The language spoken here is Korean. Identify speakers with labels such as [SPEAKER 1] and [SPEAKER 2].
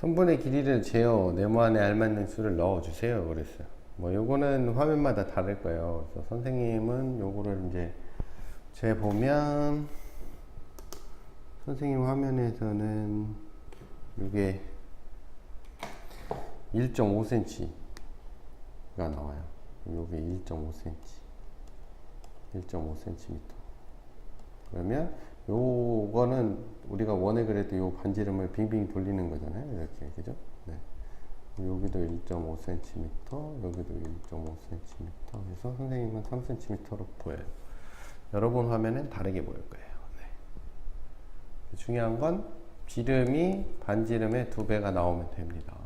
[SPEAKER 1] 선분의 길이를 재어 네모 안에 알맞는 수를 넣어주세요. 그랬어요. 뭐 요거는 화면마다 다를 거예요. 그래서 선생님은 요거를 이제 재 보면 선생님 화면에서는 이게 1.5cm가 나와요. 요게 1.5cm. 1.5cm. 그러면 요거는 우리가 원에 그래도 요 반지름을 빙빙 돌리는 거잖아요. 이렇게 그죠? 네. 여기도 1.5cm, 여기도 1.5cm. 그래서 선생님은 3cm로 보여요. 여러분 화면엔 다르게 보일 거예요. 네. 중요한 건 지름이 반지름의 두 배가 나오면 됩니다.